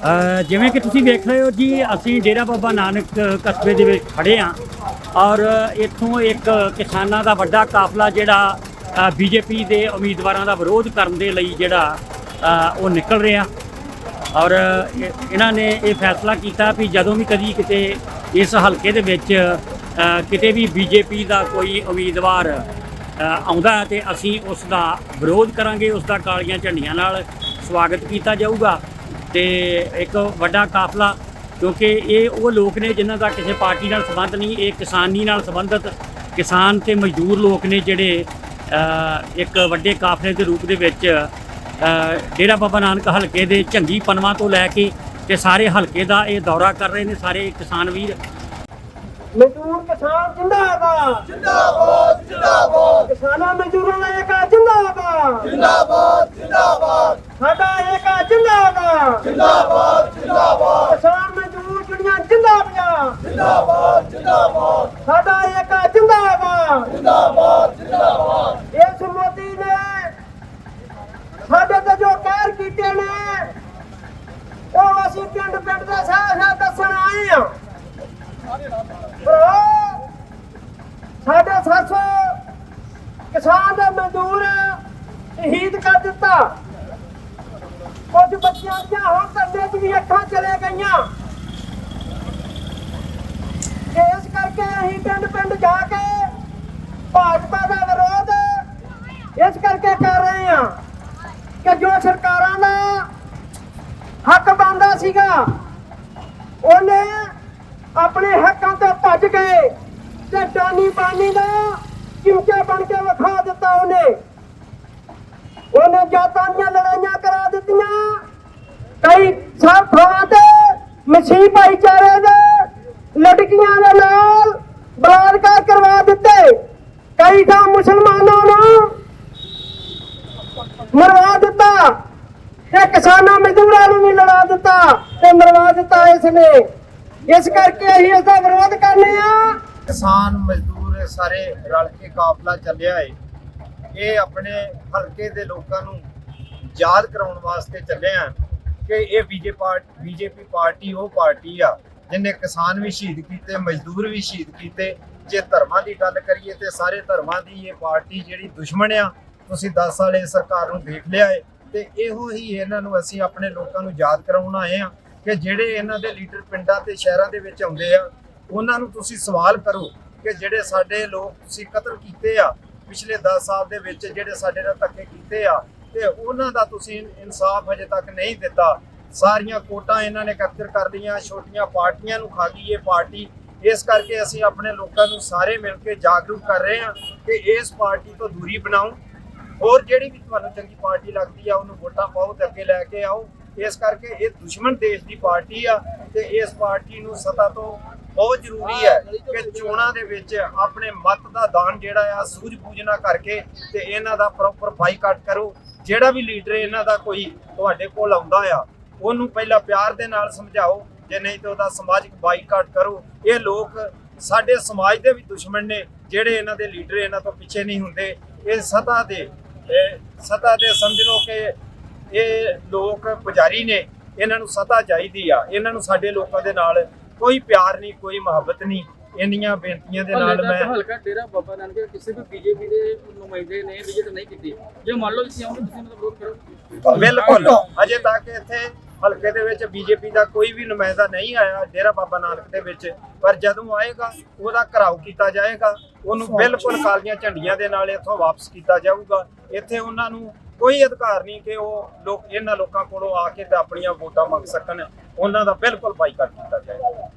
ਅ, ਜਿਵੇਂ ਕਿ ਤੁਸੀਂ ਵੇਖ ਰਹੇ ਹੋ ਜੀ ਅਸੀਂ ਡੇਰਾ ਬਾਬਾ ਨਾਨਕ ਕਸਬੇ ਦੇ ਵਿੱਚ ਖੜੇ ਹਾਂ ਔਰ ਇੱਥੋਂ ਇੱਕ ਕਿਸਾਨਾਂ ਦਾ ਵੱਡਾ ਕਾਫਲਾ ਜਿਹੜਾ ਬੀਜੇਪੀ ਦੇ ਉਮੀਦਵਾਰਾਂ ਦਾ ਵਿਰੋਧ ਕਰਨ ਦੇ ਲਈ ਜਿਹੜਾ ਅ, ਉਹ ਨਿਕਲ ਰਿਹਾ ਔਰ ਇਹ- ਇਹਨਾਂ ਨੇ ਇਹ ਫੈਸਲਾ ਕੀਤਾ ਵੀ ਜਦੋਂ ਵੀ ਕਦੀ ਕਿਤੇ ਇਸ ਹਲਕੇ ਦੇ ਵਿੱਚ ਅ, ਕਿਤੇ ਵੀ ਬੀਜੇਪੀ ਦਾ ਕੋਈ ਉਮੀਦਵਾਰ ਅ, ਆਉਂਦਾ ਹੈ ਤੇ ਅਸੀਂ ਉਸ ਦਾ ਵਿਰੋਧ ਕਰਾਂਗੇ ਉਸ ਦਾ ਕਾਲੀਆਂ ਝੰਡੀਆਂ ਨਾਲ ਸਵਾਗਤ ਕੀਤਾ ਜਾਊਗਾ। ਤੇ ਇੱਕ ਵੱਡਾ ਕਾਫਲਾ ਕਿਉਂਕਿ ਇਹ ਉਹ ਲੋਕ ਨੇ ਜਿਨ੍ਹਾਂ ਦਾ ਕਿਸੇ ਪਾਰਟੀ ਨਾਲ ਸੰਬੰਧ ਨਹੀਂ ਇਹ ਕਿਸਾਨੀ ਨਾਲ ਸੰਬੰਧਿਤ ਕਿਸਾਨ ਤੇ ਮਜ਼ਦੂਰ ਲੋਕ ਨੇ ਜਿਹੜੇ ਇੱਕ ਵੱਡੇ ਕਾਫਲੇ ਦੇ ਰੂਪ ਦੇ ਵਿੱਚ ਡੇਰਾ ਬਾਬਾ ਨਾਨਕ ਹਲਕੇ ਦੇ ਝੰਗੀ ਪਨਵਾ ਤੋਂ ਲੈ ਕੇ ਤੇ ਸਾਰੇ ਹਲਕੇ ਦਾ ਇਹ ਦੌਰਾ ਕਰ ਰਹੇ ਨੇ ਸਾਰੇ ਕਿਸਾਨ ਵੀਰ। ਮਜ਼ਦੂਰ ਕਿਸਾਨ ਜਿੰਦਾਬਾਦ। ਜਿੰਦਾਬਾਦ ਜਿੰਦਾਬਾਦ। ਕਿਸਾਨਾਂ ਮਜ਼ਦੂਰਾਂ ਦਾ ਏਕਾ ਜਿੰਦਾਬਾਦ। ਜਿੰਦਾਬਾਦ ਜਿੰਦਾਬਾਦ। ਸਾਡਾ ਏਕਾ ਜਿੰਦਾਬਾਦ ਜਿੰਦਾਬਾਦ। ਕਿਸਾਨ ਮਜ਼ਦੂਰ ਜੁੜੀਆਂ ਜਿੰਦਾਬਾਦ। ਜਿੰਦਾਬਾਦ ਜਿੰਦਾਬਾਦ। ਸਾਡਾ ਏਕਾ ਜਿੰਦਾਬਾਦ। ਜਿੰਦਾਬਾਦ ਜਿੰਦਾਬਾਦ। ਇਸ ਮੋਦੀ ਨੇ ਸਾਡੇ ਤੇ ਜੋ ਕਹਿਰ ਕੀਤੇ ਨੇ ਉਹ ਅਸੀਂ ਪਿੰਡ ਪਿੰਡ ਦੇ ਸਾਹ ਸਾਹ ਦੱਸਣ ਆਏ ਹਾਂ। ਭਰਾ ਸਾਡੇ 700 ਕਿਸਾਨ ਦੇ ਮਜ਼ਦੂਰ ਸ਼ਹੀਦ ਕਰ ਦਿੱਤਾ। ਕੁਝ ਬੱਚਿਆਂ ਦੀਆਂ ਹੁਣ ਕੰਨੇ 'ਚ ਵੀ ਅੱਖਾਂ ਚਲੇ ਗਈਆਂ। ਇਸ ਕਰਕੇ ਅਸੀਂ ਪਿੰਡ ਪਿੰਡ ਜਾ ਕੇ ਭਾਜਪਾ ਦਾ ਵਿਰੋਧ ਇਸ ਕਰਕੇ ਕਰ ਰਹੇ ਹਾਂ ਕਿ ਜੋ ਸਰਕਾਰਾਂ ਦਾ ਹੱਕ ਬਣਦਾ ਸੀਗਾ, ਉਹਨੇ ਆਪਣੇ ਹੱਕਾਂ ਤੋਂ ਭੱਜ ਗਏ ਤੇ ਡਾਨੀ ਬਾਨੀ ਦਾ ਚਿਮਚਾ ਬਣ ਕੇ ਵਿਖਾ ਦਿੱਤਾ ਉਹਨੇ। ਉਹਨੇ ਜਾਤਾਂ ਦੀਆਂ ਲੜਾਈਆਂ ਦਿੱਤੀਆਂ ਕਈ ਸਭ ਥਾਵਾਂ ਤੇ ਮਸੀਹ ਭਾਈਚਾਰੇ ਦੇ ਲੜਕੀਆਂ ਦੇ ਨਾਲ ਬਲਾਤਕਾਰ ਕਰਵਾ ਦਿੱਤੇ। ਕਈ ਥਾਂ ਮੁਸਲਮਾਨਾਂ ਨੂੰ ਮਰਵਾ ਦਿੱਤਾ ਤੇ ਕਿਸਾਨਾਂ ਮਜ਼ਦੂਰਾਂ ਨੂੰ ਵੀ ਲੜਾ ਦਿੱਤਾ ਤੇ ਮਰਵਾ ਦਿੱਤਾ ਇਸ ਨੇ ਇਸ ਕਰਕੇ ਅਸੀਂ ਇਸ ਦਾ ਵਿਰੋਧ ਕਰਨੇ ਆ। ਕਿਸਾਨ ਮਜ਼ਦੂਰ ਸਾਰੇ ਰਲ ਕੇ ਕਾਫਲਾ ਚੱਲਿਆ ਏ। ਇਹ ਆਪਣੇ ਹਲਕੇ ਦੇ ਲੋਕਾਂ ਨੂੰ ਯਾਦ ਕਰਾਉਣ ਵਾਸਤੇ ਚੱਲੇ ਆ ਕਿ ਇਹ ਬੀਜੇ ਪਾਰਟੀ, ਬੀਜੇਪੀ ਪਾਰਟੀ ਉਹ ਪਾਰਟੀ ਆ ਜਿਨੇ ਕਿਸਾਨ ਵੀ ਸ਼ਹੀਦ ਕੀਤੇ, ਮਜ਼ਦੂਰ ਵੀ ਸ਼ਹੀਦ ਕੀਤੇ। ਜੇ ਧਰਮਾਂ ਦੀ ਗੱਲ ਕਰੀਏ ਤੇ ਸਾਰੇ ਧਰਮਾਂ ਦੀ ਇਹ ਪਾਰਟੀ ਜਿਹੜੀ ਦੁਸ਼ਮਣ ਆ, ਤੁਸੀਂ 10 ਸਾਲ ਇਹ ਸਰਕਾਰ ਨੂੰ ਦੇਖ ਲਿਆ ਏ ਤੇ ਇਹੋ ਹੀ ਇਹਨਾਂ ਨੂੰ ਅਸੀਂ ਆਪਣੇ ਲੋਕਾਂ ਨੂੰ ਯਾਦ ਕਰਾਉਣ ਆਏ ਆ ਕਿ ਜਿਹੜੇ ਇਹਨਾਂ ਦੇ ਲੀਡਰ ਪਿੰਡਾਂ ਤੇ ਸ਼ਹਿਰਾਂ ਦੇ ਵਿੱਚ ਆਉਂਦੇ ਆ, ਉਹਨਾਂ ਨੂੰ ਤੁਸੀਂ ਸਵਾਲ ਕਰੋ ਕਿ ਜਿਹੜੇ ਸਾਡੇ ਲੋਕ ਤੁਸੀਂ ਕਤਲ ਕੀਤੇ ਆ, ਪਿਛਲੇ 10 ਸਾਲ ਦੇ ਵਿੱਚ ਜਿਹੜੇ ਸਾਡੇ ਨਾਲ ਧੱਕੇ ਕੀਤੇ ਆ ਤੇ ਉਹਨਾਂ ਦਾ ਤੁਸੀਂ ਇਨਸਾਫ ਹਜੇ ਤੱਕ ਨਹੀਂ ਦਿੱਤਾ। ਸਾਰੀਆਂ ਕੋਟਾਂ ਇਹਨਾਂ ਨੇ ਕੈਪਚਰ ਕਰ ਲਈਆਂ, ਛੋਟੀਆਂ ਪਾਰਟੀਆਂ ਨੂੰ ਖਾ ਗਈ ਇਹ ਪਾਰਟੀ। ਇਸ ਕਰਕੇ ਅਸੀਂ ਆਪਣੇ ਲੋਕਾਂ ਨੂੰ ਸਾਰੇ ਮਿਲ ਕੇ ਜਾਗਰੂਕ ਕਰ ਰਹੇ ਹਾਂ ਕਿ ਇਸ ਪਾਰਟੀ ਤੋਂ ਦੂਰੀ ਬਣਾਓ। ਹੋਰ ਜਿਹੜੀ ਵੀ ਤੁਹਾਨੂੰ ਚੰਗੀ ਪਾਰਟੀ ਲੱਗਦੀ ਆ, ਉਹਨੂੰ ਵੋਟਾਂ ਪਾਓ ਤੇ ਅੱਗੇ ਲੈ ਕੇ ਆਓ। ਇਸ ਕਰਕੇ ਇਹ ਦੁਸ਼ਮਣ ਦੇਸ਼ ਦੀ ਪਾਰਟੀ ਆ ਤੇ ਇਸ ਪਾਰਟੀ ਨੂੰ ਸਤਾ ਤੋਂ ਬਹੁਤ ਜ਼ਰੂਰੀ ਹੈ ਕਿ ਚੋਣਾਂ ਦੇ ਵਿੱਚ ਆਪਣੇ ਮਤ ਦਾ ਦਾਨ ਜਿਹੜਾ ਆ ਸੂਝ-ਬੂਝ ਨਾ ਕਰਕੇ ਤੇ ਇਹਨਾਂ ਦਾ ਪ੍ਰੋਪਰ ਬਾਈਕਾਟ ਕਰੋ। ਜਿਹੜਾ ਵੀ ਲੀਡਰ ਇਹਨਾਂ ਦਾ ਕੋਈ ਤੁਹਾਡੇ ਕੋਲ ਆਉਂਦਾ ਆ ਉਹਨੂੰ ਪਹਿਲਾਂ ਪਿਆਰ ਦੇ ਨਾਲ ਸਮਝਾਓ ਜੇ ਨਹੀਂ ਤੇ ਉਹਦਾ ਸਮਾਜਿਕ ਬਾਈਕਾਟ ਕਰੋ। ਇਹ ਲੋਕ ਸਾਡੇ ਸਮਾਜ ਦੇ ਵੀ ਦੁਸ਼ਮਣ ਨੇ ਜਿਹੜੇ ਇਹਨਾਂ ਦੇ ਲੀਡਰ ਇਹਨਾਂ ਤੋਂ ਪਿੱਛੇ ਨਹੀਂ ਹੁੰਦੇ। ਇਹ ਸਤਾ ਦੇ ਇਹ ਸਤਾ ਦੇ ਸਮਝ ਲਓ ਕਿ ਇਹ ਲੋਕ ਪੁਜਾਰੀ ਨੇ ਇਹਨਾਂ ਨੂੰ ਸਤਾ ਚਾਹੀਦੀ ਆ। ਇਹਨਾਂ ਨੂੰ ਸਾਡੇ ਲੋਕਾਂ ਦੇ ਨਾਲ ਕੋਈ ਪਿਆਰ ਨਹੀਂ ਕੋਈ ਮੁਹੱਬਤ ਨਹੀਂ। ਇੰਨੀਆਂ ਬੇਨਤੀਆਂ ਦੇ ਨਾਲ ਮੈਂ ਹਲਕਾ ਡੇਰਾ ਬਾਬਾ ਨਾਨਕ ਕਿਸੇ ਵੀ ਬੀਜੇਪੀ ਦੇ ਨੁਮਾਇੰਦੇ ਨੇ ਵਿਜ਼ਿਟ ਨਹੀਂ ਕੀਤੀ। ਜੇ ਮੰਨ ਲਓ ਤੁਸੀਂ ਆਉਂਗੇ ਤੁਸੀਂ ਮਤਲਬ ਵਿਰੋਧ ਕਰੋ ਬਿਲਕੁਲ। ਅਜੇ ਤੱਕ ਇੱਥੇ ਹਲਕੇ ਦੇ ਵਿੱਚ ਬੀਜੇਪੀ ਦਾ ਕੋਈ ਵੀ ਨੁਮਾਇੰਦਾ ਨਹੀਂ ਆਇਆ ਡੇਰਾ ਬਾਬਾ ਨਾਨਕ ਦੇ ਵਿੱਚ। ਪਰ ਜਦੋਂ ਆਏਗਾ ਉਹਦਾ ਘਰਾਓ ਕੀਤਾ ਜਾਏਗਾ। ਉਹਨੂੰ ਬਿਲਕੁਲ ਕਾਲੀਆਂ ਝੰਡੀਆਂ ਦੇ ਨਾਲ ਇੱਥੋਂ ਵਾਪਸ ਕੀਤਾ ਜਾਊਗਾ। ਇੱਥੇ ਉਹਨਾਂ ਨੂੰ ਕੋਈ ਅਧਿਕਾਰ ਨਹੀਂ ਕਿ ਉਹ ਲੋਕ ਇਹਨਾਂ ਲੋਕਾਂ ਕੋਲੋਂ ਆ ਕੇ ਤੇ ਆਪਣੀਆਂ ਵੋਟਾਂ ਮੰਗ ਸਕਣ। ਉਹਨਾਂ ਦਾ ਬਿਲਕੁਲ ਬਾਈਕਾਟ ਕੀਤਾ ਜਾਏਗਾ